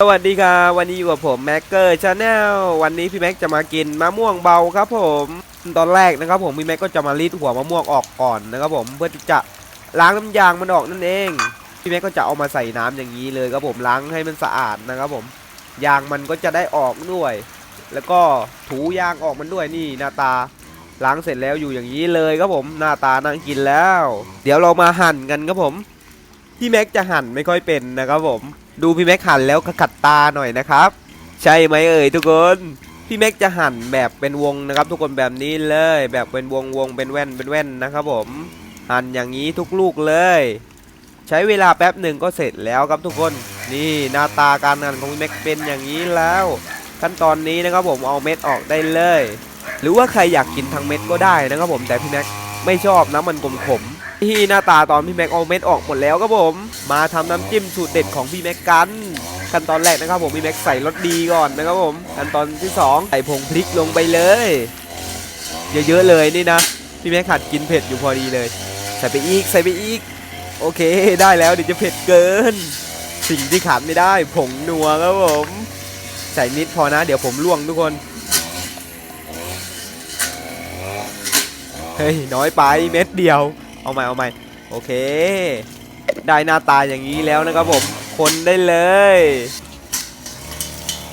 สวัสดีครับวันนี้อยู่กับผมแม็กเกอร์ชาแนลวันนี้พี่แม็กจะมากินมะม่วงเบาครับผมตอนแรกนะครับผมพี่แม็กก็จะมารีดหัวมะม่วงออกก่อนนะครับผมเพื่อที่จะล้างน้ำยางมันออกนั่นเองพี่แม็กก็จะเอามาใส่น้ำอย่างนี้เลยครับผมล้างให้มันสะอาดนะครับผมยางมันก็จะได้ออกด้วย แล้วก็ถูยางออกมันด้วยนี่หน้าตาล้างเสร็จแล้วอยู่อย่างนี้เลยครับผมหน้าตาน่ากินแล้ว เดี๋ยวเรามาหั่นกันครับผมพี่แม็กจะหั่นไม่ค่อยเป็นนะครับผม ดูพี่แม็กหั่นแล้วขัดตาหน่อยนะครับ ใช่ไหมเอ่ยทุกคนพี่แม็กจะหั่นแบบเป็นวงนะครับ ทุกคนแบบนี้เลยแบบเป็นวงวงเป็นแว่นเป็นแว่นนะครับผมหั่นอย่างนี้ทุกลูกเลย ใช้เวลาแป๊บหนึ่งก็เสร็จแล้วครับทุกคนนี่หน้าตาการหั่นของพี่แม็กเป็นอย่างนี้แล้ว ขั้นตอนนี้นะครับผมเอาเม็ดออกได้เลย หรือว่าใครอยากกินทั้งเม็ดก็ได้นะครับผมแต่พี่แม็กไม่ชอบนะมันกลมขม ที่หน้าตาตอนพี่แม็กเอาเม็ดออกหมดแล้วครับผม มาทำน้ำจิ้มสูตรเด็ดของพี่แม็กกันขั้นตอนแรกนะครับผมพี่แม็กใส่รสดีก่อนนะครับผมขั้นตอนที่สองใส่ผงพริกลงไปเลย เยอะๆเลยนี่นะพี่แม็กขัดกินเผ็ดอยู่พอดีเลย ใส่ไปอีกใส่ไปอีก โอเคได้แล้วเดี๋ยวจะเผ็ดเกิน สิ่งที่ขาดไม่ได้ผงนัวครับผมใส่นิดพอนะ เดี๋ยวผมล่วงทุกคนเฮ้ยน้อยไปเม็ดเดียว เอาใหม่เอาใหม่โอเค ได้หน้าตาอย่างนี้แล้วนะครับผม คนได้เลย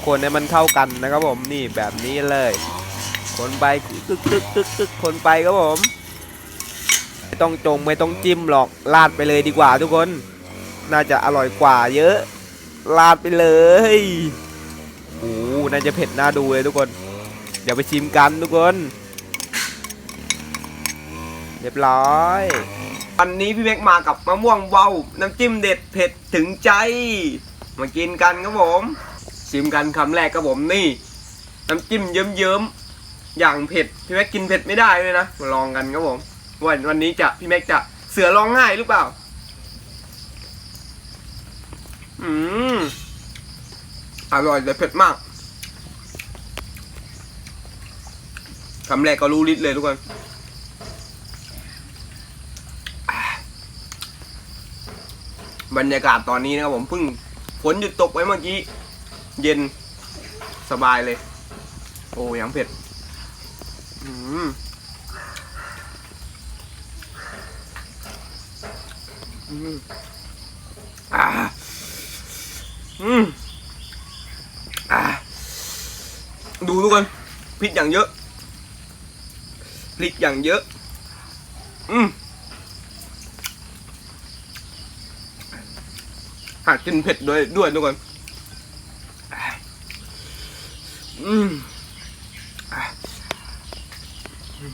คนให้มันเข้ากันนะครับผมนี่แบบนี้เลย คนไปตึกตึกตึกตึกคนไปครับผมไม่ต้องจงไม่ต้องจิ้มหรอกลาดไปเลยดีกว่าทุกคน น่าจะอร่อยกว่าเยอะ ลาดไปเลยโอ้โหน่าจะเผ็ดน่าดูเลยทุกคน เดี๋ยวไปชิมกันทุกคน เรียบร้อยวันนี้พี่เม็กมากับมะม่วงเบาน้ำจิ้มเด็ดเผ็ดถึงใจ มากินกันครับผม ชิมกันคำแรกครับผมนี่ น้ำจิ้มเยิ้มๆอย่างเผ็ดพี่แม็กกินเผ็ดไม่ได้เลยนะมาลองกันครับผมวันวันนี้จะพี่แม็กจะเสือร้องไห้หรือเปล่า อืมอร่อยแต่เผ็ดมากคำแรกก็รู้ฤทธิ์เลยทุกคน บรรยากาศตอนนี้นะครับผมเพิ่งฝนหยุดตกไว้เมื่อกี้ เย็นสบายเลย โอ้ยังเผ็ดอืมอืมอ่าอืมอ่าดูทุกคนพริกอย่างเยอะพริกอย่างเยอะ อืม หากินเผ็ดด้วยด้วยทุกคนอืมอ่อืม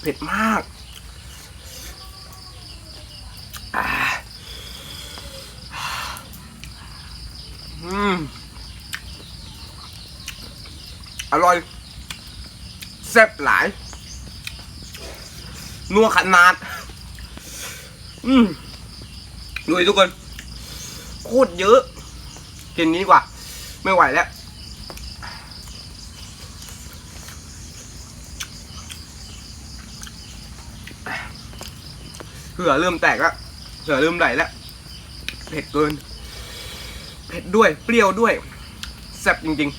เผ็ดมากอะอืมอร่อยแซ่บหลายนัวขนาด อืม ดูทุกคนโคตรเยอะกินนี้ดีกว่า ไม่ไหวแล้วเหือเริ่มแตกแล้วเหือเริ่มไหลแล้วเผ็ดเกินเผ็ดด้วย เปรี้ยวด้วยแซ่บจริงๆ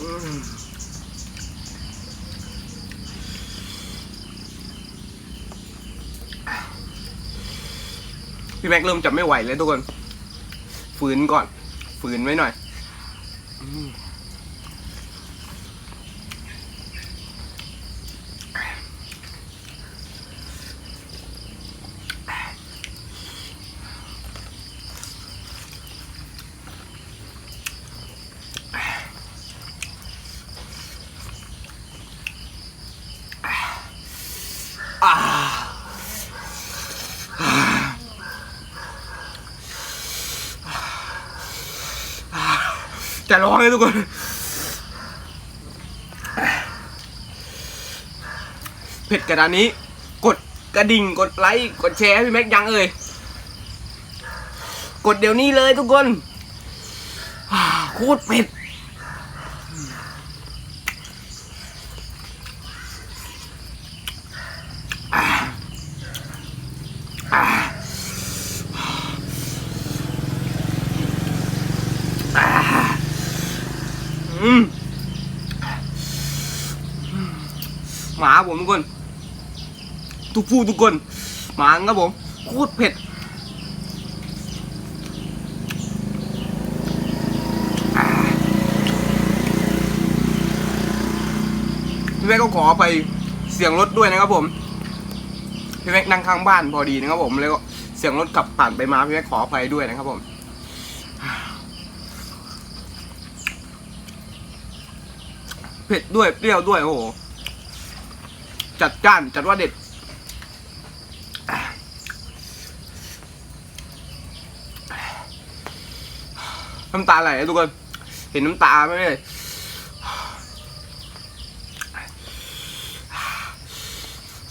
อืม พี่แม็กเริ่มจะไม่ไหวแล้วทุกคนฝืนก่อนฝืนไว้หน่อยอืมอ่า จะร้องเลยทุกคนเผ็ดกระดานนี้ กดกระดิ่งกดไลค์กดแชร์ให้พี่แม็กยังเอ่ยกดเดี๋ยวนี้เลยทุกคนอ่าโคตรเผ็ด ห มาผมทุกคน ทุกผู้ทุกคนหมาครับผมโคตรเผ็ดพี่แม็กก็ขอไปเสียงรถด้วยนะครับผมพี่แม็กนั่งข้างบ้านพอดีนะครับผมแล้วก็เสียงรถขับผ่านไปมาพี่แม็กขออภัยด้วยนะครับผมเผ็ดด้วยเปรี้ยวด้วยโอ้โห จัดจ้านจัดว่าเด็ด น้ำตาไหลทุกคน เห็นน้ำตาไหมเลย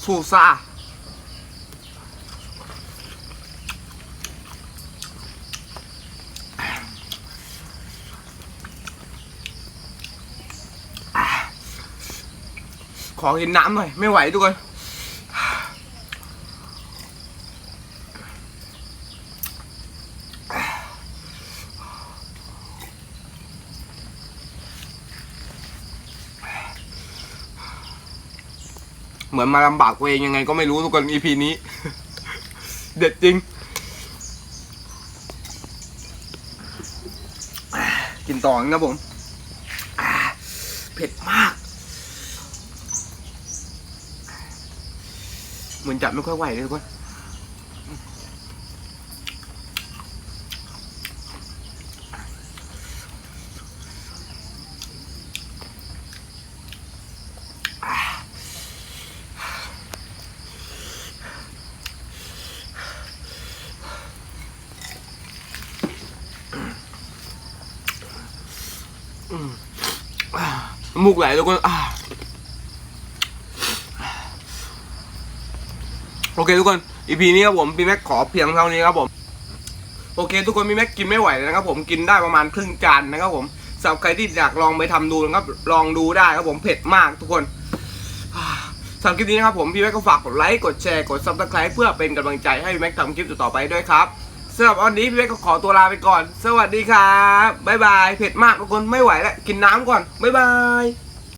สูซ่า อกินน้ำหน่อย ไม่ไหวทุกคนเหมือนมาลำบากตัวเองยังไงก็ไม่รู้ทุกคน EP นี้ เด็ดจริง กินต่อนะครับผมเผ็ดมาก เหมือนจับไม่ค่อยไหวเลยทุกคนมูกไหลทุกคนอ่า โอเคทุกคน EP นี้ครับผมพี่แม็กขอเพียงเท่านี้ครับผมโอเค ทุกคนพี่แม็กกินไม่ไหวเลยนะครับ ผมกินได้ประมาณครึ่งจานนะครับ ผมสำหรับใครที่อยากลองไปทำดูนะครับลองดูได้ครับผมเผ็ดมากทุกคนสำหรับคลิปนี้นะครับผมพี่แม็กก็ฝากกดไลค์กดแชร์กดซับสไคร b e เพื่อเป็นกำลังใจให้พี่แม็กทำคลิปต่อไปด้วยครับสำหรับวันนี้พี่แม็กก็ขอตัวลาไปก่อน สวัสดีครับ บ๊ายบาย เผ็ดมากทุกคนไม่ไหวแล้ว กินน้ำก่อน บ๊ายบาย